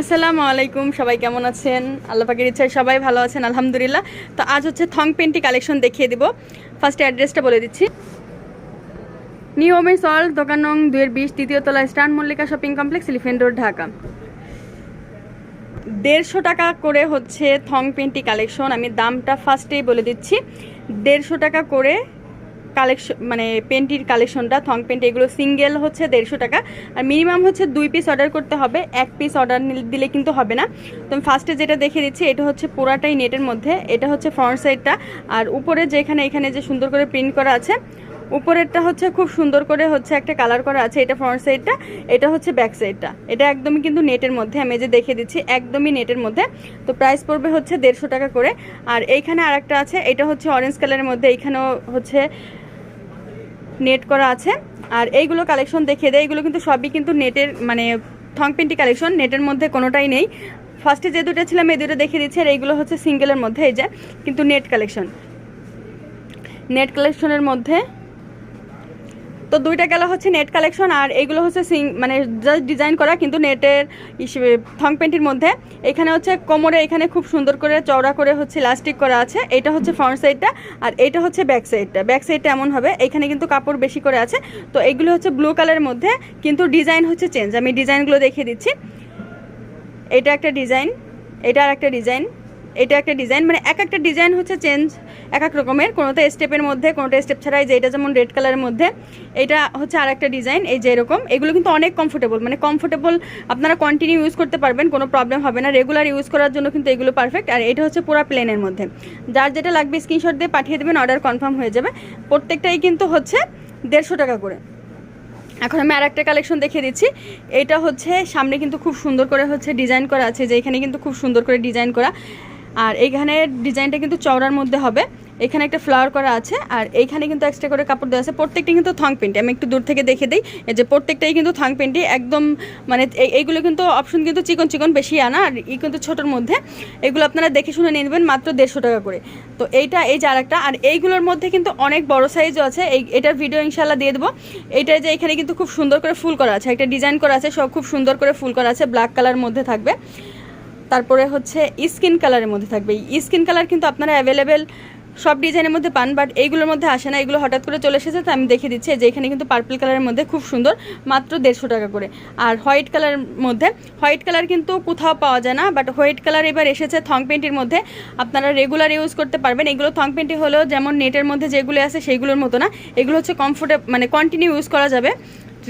আসসালামু আলাইকুম, সবাই কেমন আছেন? আল্লাহ পাকের ইচ্ছায় সবাই ভালো আছেন, আলহামদুলিল্লাহ। তো আজ হচ্ছে থং পেন্টি কালেকশন দেখিয়ে দিব। ফার্স্টে অ্যাড্রেসটা বলে দিচ্ছি। নিউ ওমেন সল দোকান নং দুয়ের বিশ, তৃতীয় তলা স্টান Mallika shopping complex elephant road Dhaka. দেড়শো টাকা করে হচ্ছে থং পেন্টি কালেকশন। আমি দামটা ফার্স্টেই বলে দিচ্ছি। দেড়শো টাকা করে কালেকশন মানে পেন্টির কালেকশনটা, থং পেন্ট, এগুলো সিঙ্গেল হচ্ছে দেড়শো টাকা। আর মিনিমাম হচ্ছে দুই পিস অর্ডার করতে হবে, এক পিস অর্ডার দিলে কিন্তু হবে না। তো আমি ফার্স্টে যেটা দেখে দিচ্ছি, এটা হচ্ছে পুরাটাই নেটের মধ্যে, এটা হচ্ছে ফ্রন্ট সাইডটা আর উপরে যেখানে, এখানে যে সুন্দর করে প্রিন্ট করা আছে, উপরেরটা হচ্ছে খুব সুন্দর করে হচ্ছে একটা কালার করা আছে, এটা ফ্রন্ট সাইডটা এটা হচ্ছে ব্যাক সাইডটা এটা একদমই কিন্তু নেটের মধ্যে, আমি যে দেখে দিচ্ছি, একদমই নেটের মধ্যে। তো প্রাইস পড়বে হচ্ছে দেড়শো টাকা করে। আর এইখানে আরেকটা আছে, এটা হচ্ছে অরেঞ্জ কালারের মধ্যে, এইখানেও হচ্ছে নেট করা আছে। আর এইগুলো কালেকশন দেখিয়ে দেয়, এইগুলো কিন্তু সবই কিন্তু নেটের মানে থং পেন্টি কালেকশন নেটের মধ্যে কোনোটাই নেই। ফার্স্টে যে দুটো ছিলাম, এই দুটো দেখিয়ে দিচ্ছি, আর এইগুলো হচ্ছে সিঙ্গেলের মধ্যে, এই যে, কিন্তু নেট কালেকশন নেট কালেকশনের মধ্যে তো দুইটা গেল হচ্ছে নেট কালেকশন আর এইগুলো হচ্ছে সিং মানে জাস্ট ডিজাইন করা কিন্তু নেটের থং পেন্টির মধ্যে। এখানে হচ্ছে কোমরে এখানে খুব সুন্দর করে চওড়া করে হচ্ছে ইলাস্টিক করা আছে। এটা হচ্ছে ফ্রন্ট সাইডটা আর এটা হচ্ছে ব্যাক সাইডটা ব্যাক সাইডটা এমন হবে, এখানে কিন্তু কাপড় বেশি করে আছে। তো এগুলো হচ্ছে ব্লু কালারের মধ্যে, কিন্তু ডিজাইন হচ্ছে চেঞ্জ আমি ডিজাইনগুলো দেখিয়ে দিচ্ছি। এটা একটা ডিজাইন এটা আর একটা ডিজাইন এটা একটা ডিজাইন মানে এক একটা ডিজাইন হচ্ছে চেঞ্জ এক এক রকমের। কোনোটা স্টেপের মধ্যে, কোনোটা স্টেপ ছাড়াই, যে এটা যেমন রেড কালারের মধ্যে, এটা হচ্ছে আর একটা ডিজাইন এই যে এরকম। এগুলো কিন্তু অনেক কমফোর্টেবল মানে কমফোর্টেবল আপনারা কন্টিনিউ ইউজ করতে পারবেন, কোনো প্রবলেম হবে না। রেগুলার ইউজ করার জন্য কিন্তু এগুলো পারফেক্ট আর এটা হচ্ছে পুরো প্লেনের মধ্যে। যার যেটা লাগবে স্ক্রিনশট দিয়ে পাঠিয়ে দেবেন অর্ডার কনফার্ম হয়ে যাবে। প্রত্যেকটাই কিন্তু হচ্ছে দেড়শো টাকা করে। এখন আমি আর একটা কালেকশন দেখিয়ে দিচ্ছি। এটা হচ্ছে, সামনে কিন্তু খুব সুন্দর করে হচ্ছে ডিজাইন করা আছে, যে এখানে কিন্তু খুব সুন্দর করে ডিজাইন করা। আর এইখানে ডিজাইনটা কিন্তু চওড়ার মধ্যে হবে। এখানে একটা ফ্লাওয়ার করা আছে আর এইখানে কিন্তু এক্সট্রা করে কাপড় দেওয়া আছে। প্রত্যেকটা কিন্তু থং পেন্টি আমি একটু দূর থেকে দেখে দিই। যে প্রত্যেকটাই কিন্তু থং পেন্টি একদম মানে এই- এইগুলো কিন্তু অপশন কিন্তু চিকন চিকন বেশি আনা আর ই কিন্তু ছোটোর মধ্যে। এগুলো আপনারা দেখে শুনে নিয়ে নেবেন মাত্র দেড়শো টাকা করে। তো এইটা, এই যে আরেকটা। আর এইগুলোর মধ্যে কিন্তু অনেক বড় সাইজও আছে। এই, এটার ভিডিও ইনশাল্লাহ দিয়ে দেবো। এইটা যে এখানে কিন্তু খুব সুন্দর করে ফুল করা আছে। একটা ডিজাইন করা আছে। সব খুব সুন্দর করে ফুল করা আছে। ব্ল্যাক কালার মধ্যে থাকবে। তারপরে হচ্ছে স্কিন কালারের মধ্যে থাকবে। স্কিন কালার কিন্তু আপনারা অ্যাভেলেবেল সব ডিজাইনের মধ্যে পান বাট এইগুলোর মধ্যে আসে না। এগুলো হঠাৎ করে চলে এসেছে, তো আমি দেখে দিচ্ছি যে এখানে কিন্তু পার্পল কালারের মধ্যে খুব সুন্দর, মাত্র দেড়শো টাকা করে। আর হোয়াইট কালারের মধ্যে হোয়াইট কালার কিন্তু কোথাও পাওয়া যায় না বাট হোয়াইট কালার এবার এসেছে থং পেন্টির মধ্যে। আপনারা রেগুলার ইউজ করতে পারবেন। এগুলো থং পেন্টি হলেও যেমন নেটের মধ্যে যেগুলো আছে, সেইগুলোর মতো না। এগুলো হচ্ছে কমফোর্টেবল মানে কন্টিনিউ ইউজ করা যাবে।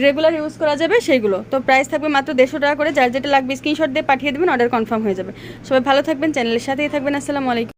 রেগুলার ইউজ করা যাবে সেইগুলো। তো প্রাইস থাকবে মাত্র দেড়শো টাকা করে। যার যেটা লাগবে স্ক্রিনশট দিয়ে পাঠিয়ে দেবেন অর্ডার কনফার্ম হয়ে যাবে। সবাই ভালো থাকবেন চ্যানেলের সাথেই থাকবেন। আসসালামু আলাইকুম।